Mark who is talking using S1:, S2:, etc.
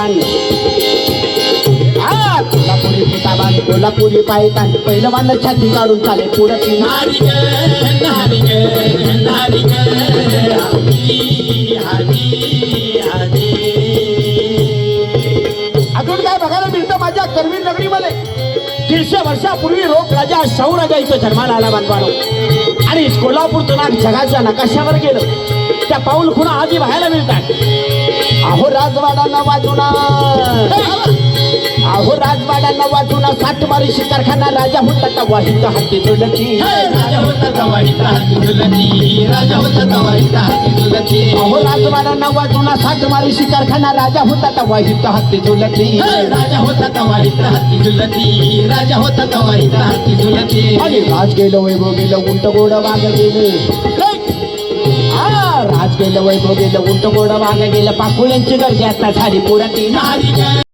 S1: पायतान कोल्हापुरी फुटाबान कोल्हापुरी पायतान पहिलं छाती काढून चाले पुढे अजून काय बघायला मिळतं माझ्या करवी नगरीमध्ये? दीडशे वर्षापूर्वी रोग राजा शाहू राजा इथं जन्माला आला बांधवानो. आणि कोल्हापूरचं नाक जगाच्या नकाशावर गेलं. त्या पाऊल खुणा आधी व्हायला मिळतात. अहो राजवाडांना वाजूना अहो राजवाड्यांना वाजूना साठ मारी शिकारखाना राजा होता वाहित हाती तुलची
S2: राजा होता तवाईचा हाती झुलती राजा होता तवाईचा हाती झुलती
S1: अहो राजवाड्यांना वाजूना साठ मारी शिकारखाना राजा होता वाहित हाती तुलची
S2: राजा होता तवाईचा हाती झुलती राजा होता तवाईचा हाती झुलती
S1: आणि राज गेलं वैभव गेलं उंट गोड वाग गेले. हा राज गेलं वैभव गेलं उंट गोड वाग गेलं पाकुळ्यांची गर्दी आता झाली पुराती
S2: नारी ग